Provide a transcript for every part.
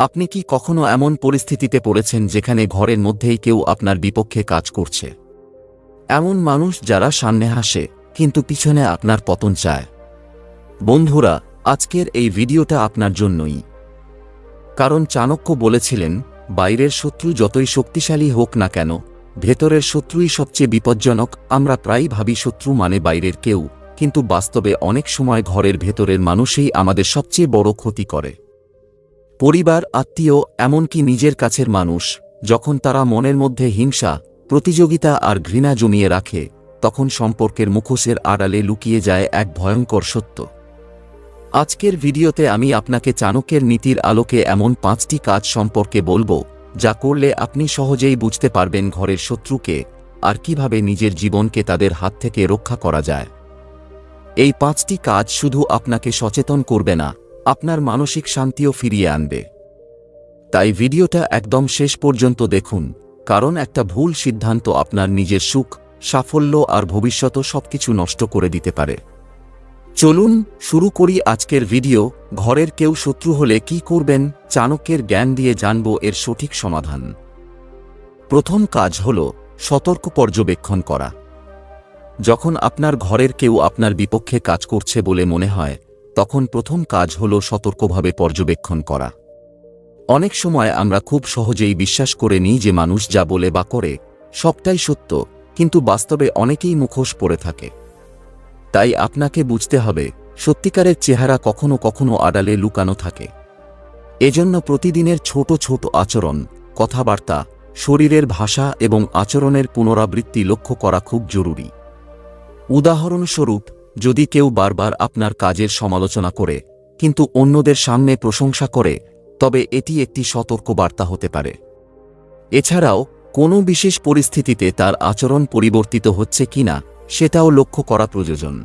আপনি কি কখনো এমন পরিস্থিতিতে পড়েছেন যেখানে ঘরের মধ্যেই কেউ আপনার বিপক্ষে কাজ করছে? এমন মানুষ যারা সামনে হাসে, কিন্তু পিছনে আপনার পতন চায়। বন্ধুরা, আজকের এই ভিডিওটা আপনার জন্যই। কারণ চাণক্য বলেছিলেন, বাইরের শত্রু যতই শক্তিশালী হোক না কেন, ভেতরের শত্রুই সবচেয়ে বিপজ্জনক, আমরা প্রায়ই ভাবি শত্রু মানে বাইরের কেউ, কিন্তু বাস্তবে অনেক সময় ঘরের ভেতরের মানুষই আমাদের সবচেয়ে বড় ক্ষতি করে। পরিবার, আত্মীয়, এমনকি নিজের কাছের মানুষ, যখন তারা মনের মধ্যে হিংসা, প্রতিযোগিতা আর ঘৃণা জমিয়ে রাখে, তখন সম্পর্কের মুখোশের আড়ালে লুকিয়ে যায় এক ভয়ঙ্কর সত্য। আজকের ভিডিওতে আমি আপনাকে চাণক্যের নীতির আলোকে এমন পাঁচটি কাজ সম্পর্কে বলব, যা করলে আপনি সহজেই বুঝতে পারবেন ঘরের শত্রুকে, আর কীভাবে নিজের জীবনকে তাদের হাত থেকে রক্ষা করা যায়। এই পাঁচটি কাজ শুধু আপনাকে সচেতন করবে না আপনার মানসিক শান্তিও ফিরিয়ে আনবে। তাই ভিডিওটা একদম শেষ পর্যন্ত দেখুন, কারণ একটা ভুল সিদ্ধান্ত আপনার নিজের সুখ, সাফল্য আর ভবিষ্যৎ সবকিছু নষ্ট করে দিতে পারে। চলুন শুরু করি আজকের ভিডিও, ঘরের কেউ শত্রু হলে কি করবেন, চাণক্যের জ্ঞান দিয়ে জানব এর সঠিক সমাধান। প্রথম কাজ হল, সতর্ক পর্যবেক্ষণ করা। যখন আপনার ঘরের কেউ আপনার বিপক্ষে কাজ করছে বলে মনে হয় তখন প্রথম কাজ হল সতর্কভাবে পর্যবেক্ষণ করা। অনেক সময় আমরা খুব সহজেই বিশ্বাস করে নিই যে মানুষ যা বলে বা করে, সবটাই সত্য, কিন্তু বাস্তবে অনেকেই মুখোশ পড়ে থাকে। তাই আপনাকে বুঝতে হবে, সত্যিকারের চেহারা কখনো কখনো আড়ালে লুকানো থাকে। এজন্য প্রতিদিনের ছোট ছোট আচরণ, কথাবার্তা, শরীরের ভাষা এবং আচরণের পুনরাবৃত্তি লক্ষ্য করা খুব জরুরি। উদাহরণস্বরূপ যদি কেউ বারবার আপনার কাজের সমালোচনা করে, কিন্তু অন্যদের সামনে প্রশংসা করে, তবে এটি একটি সতর্ক বার্তা হতে পারে। এছাড়াও, কোনো বিশেষ পরিস্থিতিতে তার আচরণ পরিবর্তিত হচ্ছে কিনা, সেটাও লক্ষ্য করা প্রয়োজন।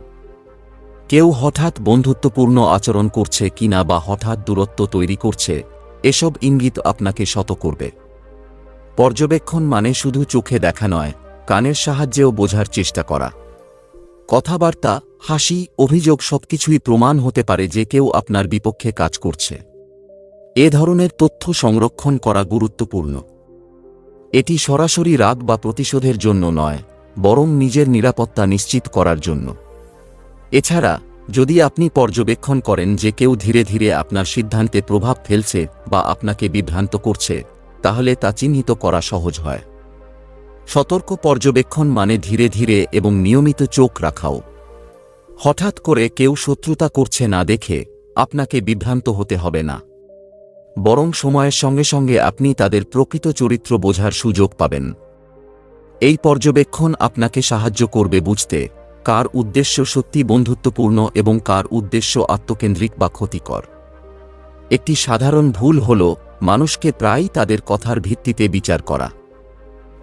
কেউ হঠাৎ বন্ধুত্বপূর্ণ আচরণ করছে কিনা বা হঠাৎ দূরত্ব তৈরি করছে, এসব ইঙ্গিত আপনাকে শত করবে। পর্যবেক্ষণ মানে শুধু চোখে দেখা নয়, কানের সাহায্যেও বোঝার চেষ্টা করা। কথাবার্তা হাসি, অভিযোগ সবকিছুই প্রমাণ হতে পারে যে কেউ আপনার বিপক্ষে কাজ করছে। এ ধরনের তথ্য সংরক্ষণ করা গুরুত্বপূর্ণ। এটি সরাসরি রাগ বা প্রতিশোধের জন্য নয়, বরং নিজের নিরাপত্তা নিশ্চিত করার জন্য। এছাড়া, যদি আপনি পর্যবেক্ষণ করেন যে কেউ ধীরে ধীরে আপনার সিদ্ধান্তে প্রভাব ফেলছে বা আপনাকে বিভ্রান্ত করছে, তাহলে তা চিহ্নিত করা সহজ হয়। সতর্ক পর্যবেক্ষণ মানে ধীরে ধীরে এবং নিয়মিত চোখ রাখাও। হঠাৎ করে কেউ শত্রুতা করছে না দেখে আপনাকে বিভ্রান্ত হতে হবে না। বরং সময়ের সঙ্গে সঙ্গে আপনি তাদের প্রকৃত চরিত্র বোঝার সুযোগ পাবেন। এই পর্যবেক্ষণ আপনাকে সাহায্য করবে বুঝতে কার উদ্দেশ্য সত্যি বন্ধুত্বপূর্ণ এবং কার উদ্দেশ্য আত্মকেন্দ্রিক বা ক্ষতিকর। একটি সাধারণ ভুল হল মানুষকে প্রায়ই তাদের কথার ভিত্তিতে বিচার করা।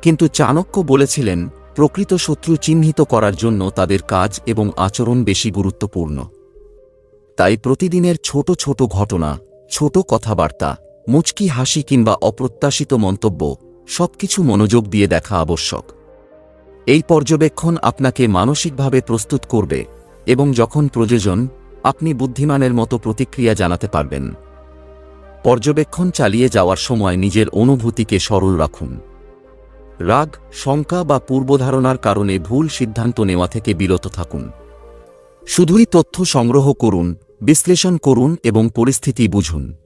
কিন্তু চাণক্য বলেছিলেন প্রকৃত শত্রু চিহ্নিত করার জন্য তাদের কাজ এবং আচরণ বেশি গুরুত্বপূর্ণ। তাই প্রতিদিনের ছোট ছোট ঘটনা, ছোট কথাবার্তা, মুচকি হাসি কিংবা অপ্রত্যাশিত মন্তব্য সবকিছু মনোযোগ দিয়ে দেখা আবশ্যক। এই পর্যবেক্ষণ আপনাকে মানসিকভাবে প্রস্তুত করবে এবং যখন প্রয়োজন, আপনি বুদ্ধিমানের মতো প্রতিক্রিয়া জানাতে পারবেন। পর্যবেক্ষণ চালিয়ে যাওয়ার সময় নিজের অনুভূতিকে সরল রাখুন। রাগ, শঙ্কা বা পূর্বধারণার কারণে ভুল সিদ্ধান্ত নেওয়া থেকে বিরত থাকুন। শুধুই তথ্য সংগ্রহ করুন, বিশ্লেষণ করুন এবং পরিস্থিতি বুঝুন।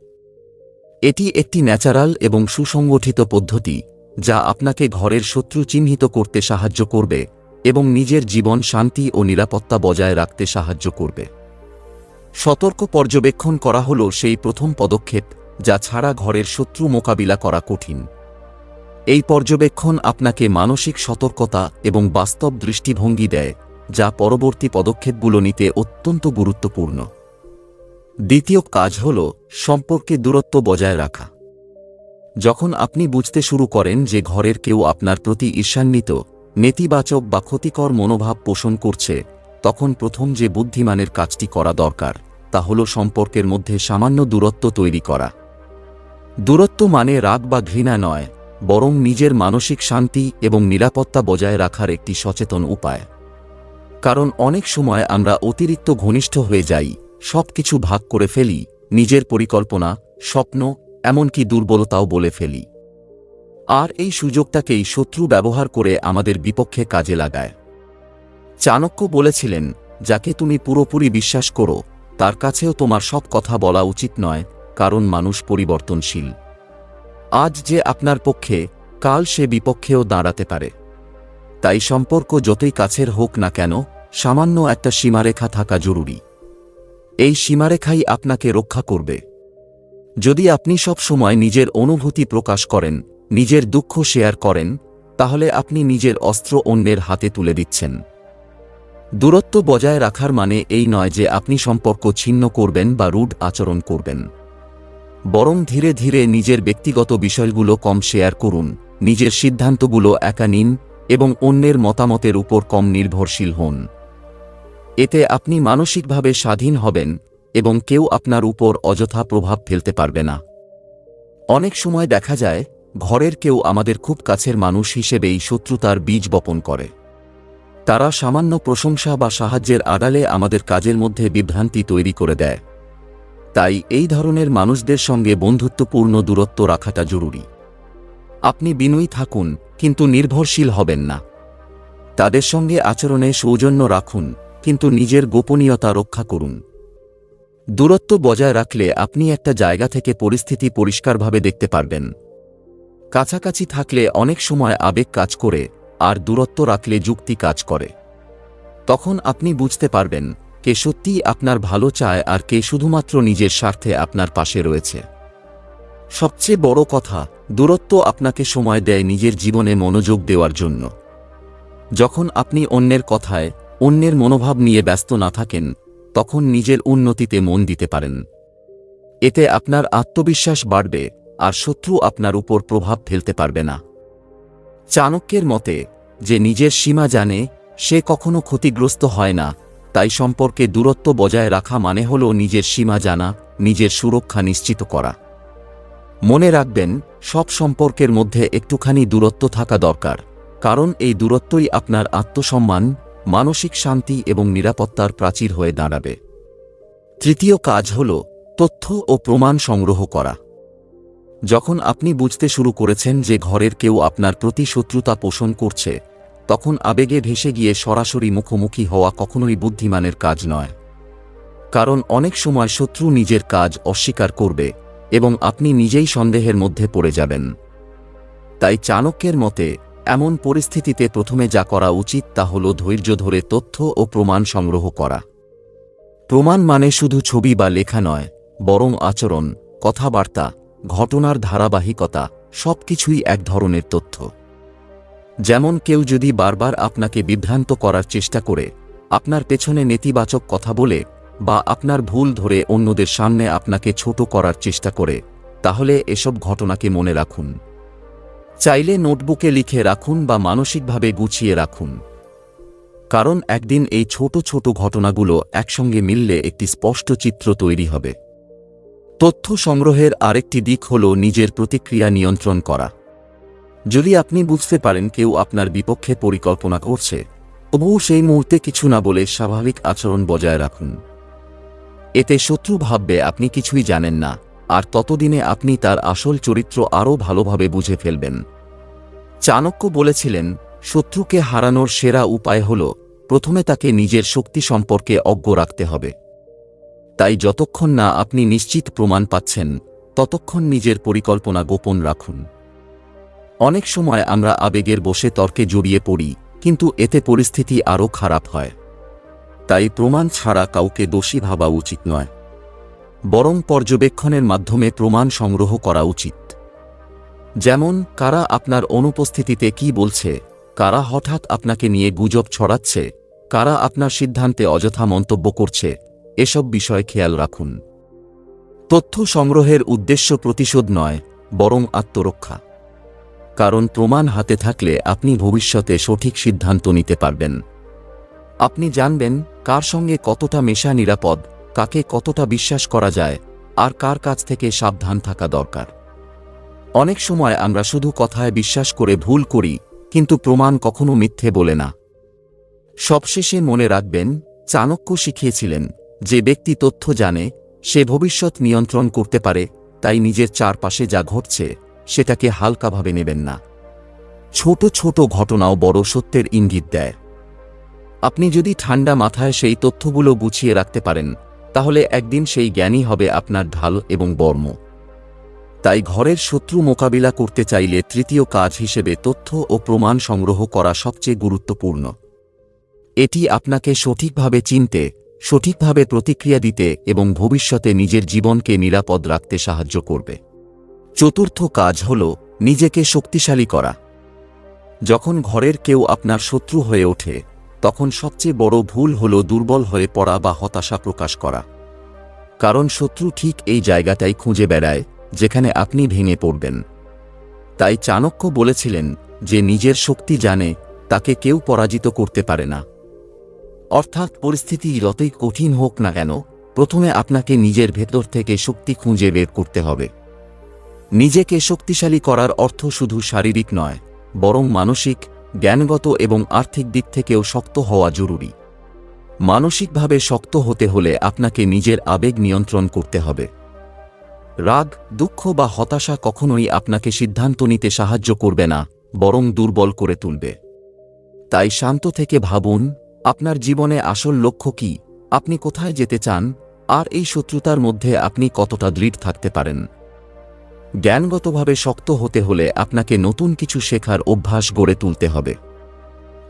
এটি একটি ন্যাচারাল এবং সুসংগঠিত পদ্ধতি, যা আপনাকে ঘরের শত্রু চিহ্নিত করতে সাহায্য করবে এবং নিজের জীবন শান্তি ও নিরাপত্তা বজায় রাখতে সাহায্য করবে। সতর্ক পর্যবেক্ষণ করা হল সেই প্রথম পদক্ষেপ, যা ছাড়া ঘরের শত্রু মোকাবিলা করা কঠিন। এই পর্যবেক্ষণ আপনাকে মানসিক সতর্কতা এবং বাস্তব দৃষ্টিভঙ্গি দেয়, যা পরবর্তী পদক্ষেপগুলো নিতে অত্যন্ত গুরুত্বপূর্ণ। দ্বিতীয় কাজ হল সম্পর্কে দূরত্ব বজায় রাখা। যখন আপনি বুঝতে শুরু করেন যে ঘরের কেউ আপনার প্রতি ঈর্ষান্বিত, নেতিবাচক বা ক্ষতিকর মনোভাব পোষণ করছে, তখন প্রথম যে বুদ্ধিমানের কাজটি করা দরকার, তা হল সম্পর্কের মধ্যে সামান্য দূরত্ব তৈরি করা। দূরত্ব মানে রাগ বা ঘৃণা নয় বরং নিজের মানসিক শান্তি এবং নিরাপত্তা বজায় রাখার একটি সচেতন উপায়। কারণ অনেক সময় আমরা অতিরিক্ত ঘনিষ্ঠ হয়ে যাই সব কিছু ভাগ করে ফেলি, নিজের পরিকল্পনা, স্বপ্ন, এমনকি দুর্বলতাও বলে ফেলি। আর এই সুযোগটাকেই শত্রু ব্যবহার করে আমাদের বিপক্ষে কাজে লাগায়। চাণক্য বলেছিলেন, যাকে তুমি পুরোপুরি বিশ্বাস করো, তার কাছেও তোমার সব কথা বলা উচিত নয়, কারণ মানুষ পরিবর্তনশীল। আজ যে আপনার পক্ষে, কাল সে বিপক্ষেও দাঁড়াতে পারে। তাই সম্পর্ক যতই কাছের হোক না কেন, সামান্য একটা সীমারেখা থাকা জরুরি। এই সীমারেখাই আপনাকে রক্ষা করবে। যদি আপনি সব সময় নিজের অনুভূতি প্রকাশ করেন, নিজের দুঃখ শেয়ার করেন, তাহলে আপনি নিজের অস্ত্র অন্যের হাতে তুলে দিচ্ছেন। দূরত্ব বজায় রাখার মানে এই নয় যে আপনি সম্পর্ক ছিন্ন করবেন বা রুড আচরণ করবেন। বরং ধীরে ধীরে নিজের ব্যক্তিগত বিষয়গুলো কম শেয়ার করুন, নিজের সিদ্ধান্তগুলো একা নিন এবং অন্যের মতামতের উপর কম নির্ভরশীল হন। এতে আপনি মানসিকভাবে স্বাধীন হবেন এবং কেউ আপনার উপর অযথা প্রভাব ফেলতে পারবে না। অনেক সময় দেখা যায়, ঘরের কেউ আমাদের খুব কাছের মানুষ হিসেবেই শত্রুতার বীজ বপন করে। তারা সামান্য প্রশংসা বা সাহায্যের আড়ালে আমাদের কাজের মধ্যে বিভ্রান্তি তৈরি করে দেয়। তাই এই ধরনের মানুষদের সঙ্গে বন্ধুত্বপূর্ণ দূরত্ব রাখাটা জরুরি। আপনি বিনয়ী থাকুন, কিন্তু নির্ভরশীল হবেন না। তাদের সঙ্গে আচরণে সৌজন্য রাখুন, কিন্তু নিজের গোপনীয়তা রক্ষা করুন। দূরত্ব বজায় রাখলে আপনি একটা জায়গা থেকে পরিস্থিতি পরিষ্কারভাবে দেখতে পারবেন। কাছাকাছি থাকলে অনেক সময় আবেগ কাজ করে, আর দূরত্ব রাখলে যুক্তি কাজ করে। তখন আপনি বুঝতে পারবেন কে সত্যিই আপনার ভালো চায় আর কে শুধুমাত্র নিজের স্বার্থে আপনার পাশে রয়েছে। সবচেয়ে বড় কথা, দূরত্ব আপনাকে সময় দেয় নিজের জীবনে মনোযোগ দেওয়ার জন্য। যখন আপনি অন্যের কথায়, অন্যের মনোভাব নিয়ে ব্যস্ত না থাকেন, তখন নিজের উন্নতিতে মন দিতে পারেন। এতে আপনার আত্মবিশ্বাস বাড়বে আর শত্রু আপনার উপর প্রভাব ফেলতে পারবে না। চাণক্যের মতে, যে নিজের সীমা জানে, সে কখনো ক্ষতিগ্রস্ত হয় না। তাই সম্পর্কে দূরত্ব বজায় রাখা মানে হল নিজের সীমা জানা, নিজের সুরক্ষা নিশ্চিত করা। মনে রাখবেন, সব সম্পর্কের মধ্যে একটুখানি দূরত্ব থাকা দরকার, কারণ এই দূরত্বই আপনার আত্মসম্মান, মানসিক শান্তি এবং নিরাপত্তার প্রাচীর হয়ে দাঁড়াবে। তৃতীয় কাজ হল তথ্য ও প্রমাণ সংগ্রহ করা। যখন আপনি বুঝতে শুরু করেছেন যে ঘরের কেউ আপনার প্রতি শত্রুতা পোষণ করছে তখন আবেগে ভেসে গিয়ে সরাসরি মুখোমুখি হওয়া কখনোই বুদ্ধিমানের কাজ নয়। কারণ অনেক সময় শত্রু নিজের কাজ অস্বীকার করবে এবং আপনি নিজেই সন্দেহের মধ্যে পড়ে যাবেন। তাই চাণক্যের মতে, এমন পরিস্থিতিতে প্রথমে যা করা উচিত তা হল ধৈর্য ধরে তথ্য ও প্রমাণ সংগ্রহ করা। প্রমাণ মানে শুধু ছবি বা লেখা নয়, বরং আচরণ, কথাবার্তা, ঘটনার ধারাবাহিকতা, সবকিছুই এক ধরনের তথ্য। যেমন কেউ যদি বারবার আপনাকে বিভ্রান্ত করার চেষ্টা করে, আপনার পেছনে নেতিবাচক কথা বলে, বা আপনার ভুল ধরে অন্যদের সামনে আপনাকে ছোট করার চেষ্টা করে, তাহলে এসব ঘটনাকে মনে রাখুন। চাইলে নোটবুকে লিখে রাখুন বা মানসিকভাবে গুছিয়ে রাখুন। কারণ একদিন এই ছোট ছোট ঘটনাগুলো একসঙ্গে মিললে একটি স্পষ্ট চিত্র তৈরি হবে। তথ্য সংগ্রহের আরেকটি দিক হল নিজের প্রতিক্রিয়া নিয়ন্ত্রণ করা। যদি আপনি বুঝতে পারেন কেউ আপনার বিপক্ষে পরিকল্পনা করছে, তবুও সেই মুহূর্তে কিছু না বলে স্বাভাবিক আচরণ বজায় রাখুন। এতে শত্রু ভাববে, আপনি কিছুই জানেন না, আর ততদিনে আপনি তার আসল চরিত্র আরও ভালোভাবে বুঝে ফেলবেন। চাণক্য বলেছিলেন, শত্রুকে হারানোর সেরা উপায় হল, প্রথমে তাকে নিজের শক্তি সম্পর্কে অজ্ঞ রাখতে হবে। তাই যতক্ষণ না আপনি নিশ্চিত প্রমাণ পাচ্ছেন, ততক্ষণ নিজের পরিকল্পনা গোপন রাখুন। অনেক সময় আমরা আবেগের বসে তর্কে জড়িয়ে পড়ি, কিন্তু এতে পরিস্থিতি আরও খারাপ হয়। তাই প্রমাণ ছাড়া কাউকে দোষী ভাবা উচিত নয়। বরং পর্যবেক্ষণের মাধ্যমে প্রমাণ সংগ্রহ করা উচিত। যেমন, কারা আপনার অনুপস্থিতিতে কি বলছে, কারা হঠাৎ আপনাকে নিয়ে গুজব ছড়াচ্ছে, কারা আপনার সিদ্ধান্তে অযথা মন্তব্য করছে, এসব বিষয় খেয়াল রাখুন। তথ্য সংগ্রহের উদ্দেশ্য প্রতিশোধ নয়, বরং আত্মরক্ষা। কারণ প্রমাণ হাতে থাকলে আপনি ভবিষ্যতে সঠিক সিদ্ধান্ত নিতে পারবেন। আপনি জানবেন কার সঙ্গে কতটা মেশা নিরাপদ, কাকে কতটা বিশ্বাস করা যায়, আর কার কাছ থেকে সাবধান থাকা দরকার। অনেক সময় আমরা শুধু কথায় বিশ্বাস করে ভুল করি, কিন্তু প্রমাণ কখনো মিথ্যে বলে না। সবশেষে মনে রাখবেন, চাণক্য শিখিয়েছিলেন যে ব্যক্তি তথ্য জানে, সে ভবিষ্যৎ নিয়ন্ত্রণ করতে পারে, তাই নিজের চারপাশে যা ঘটছে সেটাকে হালকাভাবে নেবেন না। ছোট ছোট ঘটনাও বড় সত্যের ইঙ্গিত দেয়। আপনি যদি ঠান্ডা মাথায় সেই তথ্যগুলো গুছিয়ে রাখতে পারেন, তাহলে একদিন সেই জ্ঞানই হবে আপনার ঢাল এবং বর্ম। তাই ঘরের শত্রু মোকাবিলা করতে চাইলে তৃতীয় কাজ হিসেবে তথ্য ও প্রমাণ সংগ্রহ করা সবচেয়ে গুরুত্বপূর্ণ। এটি আপনাকে সঠিকভাবে চিনতে, সঠিকভাবে প্রতিক্রিয়া দিতে এবং ভবিষ্যতে নিজের জীবনকে নিরাপদ রাখতে সাহায্য করবে। চতুর্থ কাজ হল নিজেকে শক্তিশালী করা। যখন ঘরের কেউ আপনার শত্রু হয়ে ওঠে, তখন সবচেয়ে বড় ভুল হল দুর্বল হয়ে পড়া বা হতাশা প্রকাশ করা। কারণ শত্রু ঠিক এই জায়গাটাই খুঁজে বেড়ায়, যেখানে আপনি ভেঙে পড়বেন। তাই চাণক্য বলেছিলেন যে নিজের শক্তি জানে, তাকে কেউ পরাজিত করতে পারে না। অর্থাৎ পরিস্থিতি যতই কঠিন হোক না কেন, প্রথমে আপনাকে নিজের ভেতর থেকে শক্তি খুঁজে বের করতে হবে। নিজেকে শক্তিশালী করার অর্থ শুধু শারীরিক নয়, বরং মানসিক, জ্ঞানগত এবং আর্থিক দিক থেকেও শক্ত হওয়া জরুরি। মানসিকভাবে শক্ত হতে হলে আপনাকে নিজের আবেগ নিয়ন্ত্রণ করতে হবে। রাগ, দুঃখ বা হতাশা কখনোই আপনাকে সিদ্ধান্ত নিতে সাহায্য করবে না, বরং দুর্বল করে তুলবে। তাই শান্ত থেকে ভাবুন, আপনার জীবনে আসল লক্ষ্য কি, আপনি কোথায় যেতে চান, আর এই শত্রুতার মধ্যে আপনি কতটা দৃঢ় থাকতে পারেন। জ্ঞানগতভাবে শক্ত হতে হলে আপনাকে নতুন কিছু শেখার অভ্যাস গড়ে তুলতে হবে।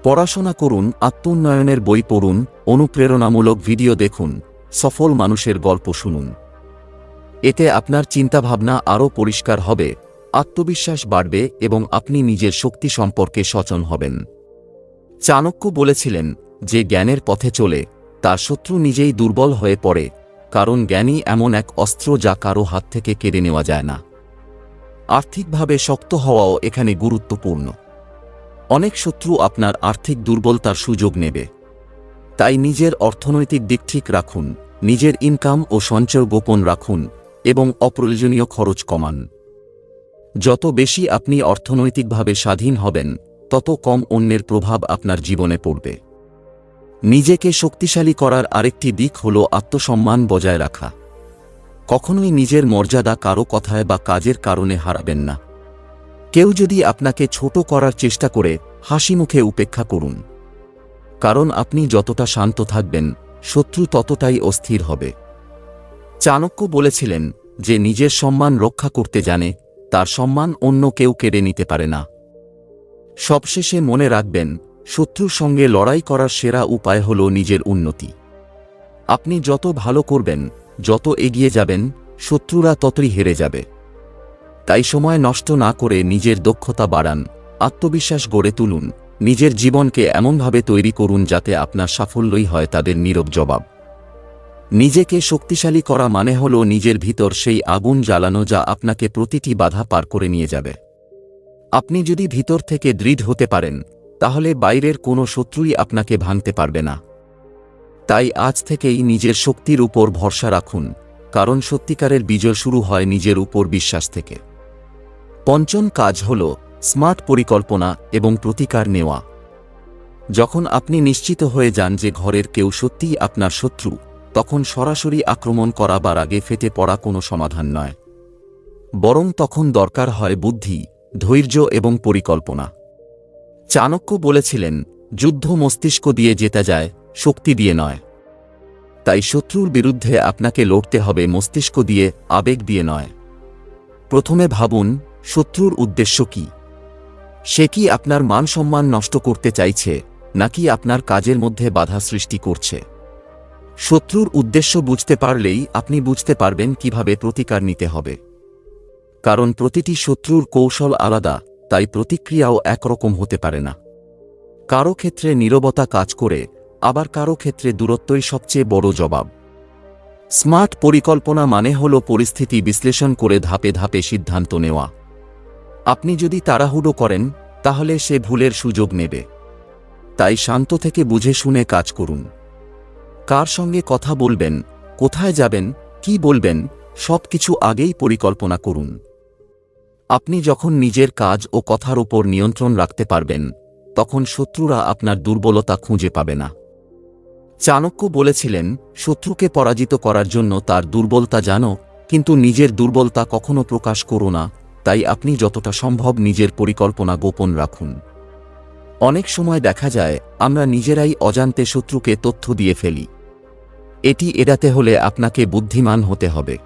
পড়াশোনা করুন, আত্মোন্নয়নের বই পড়ুন, অনুপ্রেরণামূলক ভিডিও দেখুন, সফল মানুষের গল্প শুনুন। এতে আপনার চিন্তাভাবনা আরও পরিষ্কার হবে, আত্মবিশ্বাস বাড়বে এবং আপনি নিজের শক্তি সম্পর্কে সচন হবেন। চাণক্য বলেছিলেন যে জ্ঞানের পথে চলে, তার শত্রু নিজেই দুর্বল হয়ে পড়ে, কারণ জ্ঞানই এমন এক অস্ত্র যা কারও হাত থেকে কেড়ে নেওয়া যায় না। আর্থিকভাবে শক্ত হওয়াও এখানে গুরুত্বপূর্ণ। অনেক শত্রু আপনার আর্থিক দুর্বলতার সুযোগ নেবে। তাই নিজের অর্থনৈতিক দিক ঠিক রাখুন, নিজের ইনকাম ও সঞ্চয় গোপন রাখুন এবং অপ্রয়োজনীয় খরচ কমান। যত বেশি আপনি অর্থনৈতিকভাবে স্বাধীন হবেন, তত কম অন্যের প্রভাব আপনার জীবনে পড়বে। নিজেকে শক্তিশালী করার আরেকটি দিক হল আত্মসম্মান বজায় রাখা। কখনোই নিজের মর্যাদা কারও কথায় বা কাজের কারণে হারাবেন না। কেউ যদি আপনাকে ছোট করার চেষ্টা করে, হাসি মুখে উপেক্ষা করুন। কারণ আপনি যতটা শান্ত থাকবেন, শত্রু ততটাই অস্থির হবে। চাণক্য বলেছিলেন যে, নিজের সম্মান রক্ষা করতে জানে, তার সম্মান অন্য কেউ কেড়ে নিতে পারে না। সবশেষে মনে রাখবেন, শত্রুর সঙ্গে লড়াই করার সেরা উপায় হল নিজের উন্নতি। আপনি যত ভালো করবেন যত এগিয়ে যাবেন, শত্রুরা ততই হেরে যাবে। তাই সময় নষ্ট না করে নিজের দক্ষতা বাড়ান, আত্মবিশ্বাস গড়ে তুলুন, নিজের জীবনকে এমনভাবে তৈরি করুন যাতে আপনার সাফল্যই হয় তাদের নীরব জবাব। নিজেকে শক্তিশালী করা মানে হল নিজের ভিতর সেই আগুন জ্বালানো যা আপনাকে প্রতিটি বাধা পার করে নিয়ে যাবে। আপনি যদি ভিতর থেকে দৃঢ় হতে পারেন, তাহলে বাইরের কোনো শত্রুই আপনাকে ভাঙতে পারবে না। তাই আজ থেকেই নিজের শক্তির উপর ভরসা রাখুন, কারণ সত্যিকারের বিজয় শুরু হয় নিজের উপর বিশ্বাস থেকে। পঞ্চম কাজ হল স্মার্ট পরিকল্পনা এবং প্রতিকার নেওয়া। যখন আপনি নিশ্চিত হয়ে যান যে ঘরের কেউ সত্যিই আপনার শত্রু, তখন সরাসরি আক্রমণ করা বা আগে ফেটে পড়া কোনো সমাধান নয়। বরং তখন দরকার হয় বুদ্ধি, ধৈর্য এবং পরিকল্পনা। চাণক্য বলেছিলেন, যুদ্ধ মস্তিষ্ক দিয়ে জেতা যায় শক্তি দিয়ে নয়। তাই শত্রুর বিরুদ্ধে আপনাকে লড়তে হবে, মস্তিষ্ক দিয়ে, আবেগ দিয়ে নয়। প্রথমে ভাবুন, শত্রুর উদ্দেশ্য কি? সে কি আপনার মান সম্মান নষ্ট করতে চাইছে, নাকি আপনার কাজের মধ্যে বাধা সৃষ্টি করছে? শত্রুর উদ্দেশ্য বুঝতে পারলেই আপনি বুঝতে পারবেন কীভাবে প্রতিকার নিতে হবে। কারণ প্রতিটি শত্রুর কৌশল আলাদা, তাই প্রতিক্রিয়াও একরকম হতে পারে না। কারও ক্ষেত্রে নীরবতা কাজ করে আবার কারও ক্ষেত্রে দূরত্বই সবচেয়ে বড় জবাব। স্মার্ট পরিকল্পনা মানে হল পরিস্থিতি বিশ্লেষণ করে ধাপে ধাপে সিদ্ধান্ত নেওয়া। আপনি যদি তাড়াহুড়ো করেন, তাহলে সে ভুলের সুযোগ নেবে। তাই শান্ত থেকে বুঝে শুনে কাজ করুন। কার সঙ্গে কথা বলবেন, কোথায় যাবেন, কি বলবেন সব কিছু আগেই পরিকল্পনা করুন। আপনি যখন নিজের কাজ ও কথার উপর নিয়ন্ত্রণ রাখতে পারবেন, তখন শত্রুরা আপনার দুর্বলতা খুঁজে পাবে না। চাণক্য বলেছিলেন, শত্রুকে পরাজিত করার জন্য তার দুর্বলতা জানো, কিন্তু নিজের দুর্বলতা কখনো প্রকাশ করো না, তাই আপনি যতটা সম্ভব নিজের পরিকল্পনা গোপন রাখুন। অনেক সময় দেখা যায়, আমরা নিজেরাই অজান্তে শত্রুকে তথ্য দিয়ে ফেলি। এটি এড়াতে হলে আপনাকে বুদ্ধিমান হতে হবে।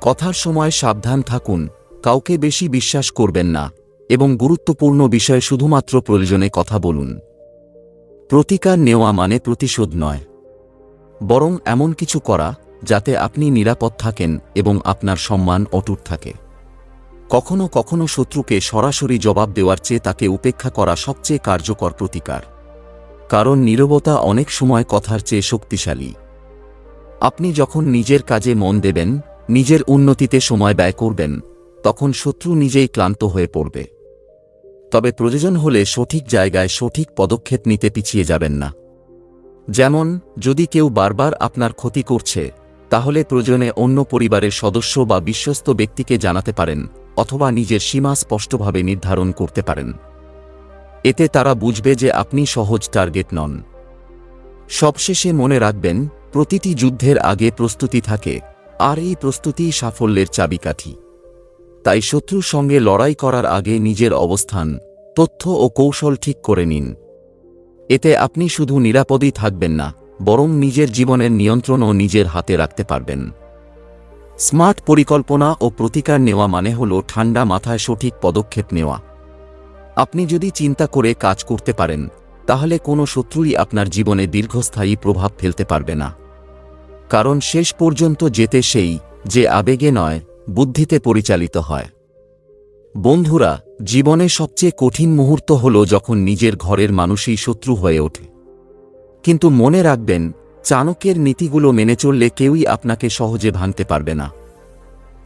কথার সময় সাবধান থাকুন, কাউকে বেশি বিশ্বাস করবেন না, এবং গুরুত্বপূর্ণ বিষয়ে শুধুমাত্র প্রয়োজনে কথা বলুন। প্রতিকার নেওয়া মানে প্রতিশোধ নয়। বরং এমন কিছু করা যাতে আপনি নিরাপদ থাকেন এবং আপনার সম্মান অটুট থাকে। কখনো কখনো শত্রুকে সরাসরি জবাব দেওয়ার চেয়ে তাকে উপেক্ষা করা সবচেয়ে কার্যকর প্রতিকার। কারণ নীরবতা অনেক সময় কথার চেয়ে শক্তিশালী। আপনি যখন নিজের কাজে মন দেবেন, নিজের উন্নতিতে সময় ব্যয় করবেন, তখন শত্রু নিজেই ক্লান্ত হয়ে পড়বে। তবে প্রয়োজন হলে সঠিক জায়গায় সঠিক পদক্ষেপ নিতে পিছিয়ে যাবেন না। যেমন, যদি কেউ বারবার আপনার ক্ষতি করছে, তাহলে প্রয়োজনে অন্য পরিবারের সদস্য বা বিশ্বস্ত ব্যক্তিকে জানাতে পারেন, অথবা নিজের সীমা স্পষ্টভাবে নির্ধারণ করতে পারেন। এতে তারা বুঝবে যে আপনি সহজ টার্গেট নন। সবশেষে মনে রাখবেন, প্রতিটি যুদ্ধের আগে প্রস্তুতি থাকে, আর এই প্রস্তুতিই সাফল্যের চাবিকাঠি। তাই শত্রুর সঙ্গে লড়াই করার আগে নিজের অবস্থান, তথ্য ও কৌশল ঠিক করে নিন। এতে আপনি শুধু নিরাপদই থাকবেন না, বরং নিজের জীবনের নিয়ন্ত্রণও নিজের হাতে রাখতে পারবেন। স্মার্ট পরিকল্পনা ও প্রতিকার নেওয়া মানে হল ঠান্ডা মাথায় সঠিক পদক্ষেপ নেওয়া। আপনি যদি চিন্তা করে কাজ করতে পারেন, তাহলে কোনো শত্রুই আপনার জীবনে দীর্ঘস্থায়ী প্রভাব ফেলতে পারবে না। কারণ শেষ পর্যন্ত যেতে সেই, যে আবেগে নয় বুদ্ধিতে পরিচালিত হয়। বন্ধুরা, জীবনে সবচেয়ে কঠিন মুহূর্ত হল যখন নিজের ঘরের মানুষই শত্রু হয়ে ওঠে। কিন্তু মনে রাখবেন, চাণক্যের নীতিগুলো মেনে চললে কেউই আপনাকে সহজে ভাঙতে পারবে না।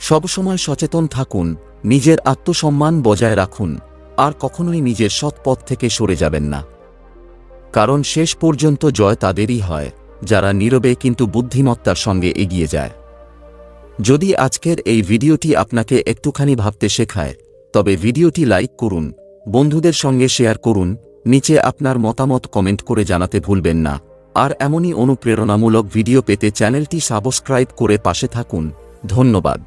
সবসময় সচেতন থাকুন, নিজের আত্মসম্মান বজায় রাখুন, আর কখনোই নিজের সৎ পথ থেকে সরে যাবেন না। কারণ শেষ পর্যন্ত জয় তাদেরই হয়, যারা নীরবে কিন্তু বুদ্ধিমত্তার সঙ্গে এগিয়ে যায়। যদি আজকের এই ভিডিওটি আপনাকে একটুখানি ভাবতে শেখায়, তবে ভিডিওটি লাইক করুন, বন্ধুদের সঙ্গে শেয়ার করুন, নিচে আপনার মতামত কমেন্ট করে জানাতে ভুলবেন না। আর এমনই অনুপ্রেরণামূলক ভিডিও পেতে চ্যানেলটি সাবস্ক্রাইব করে পাশে থাকুন। ধন্যবাদ।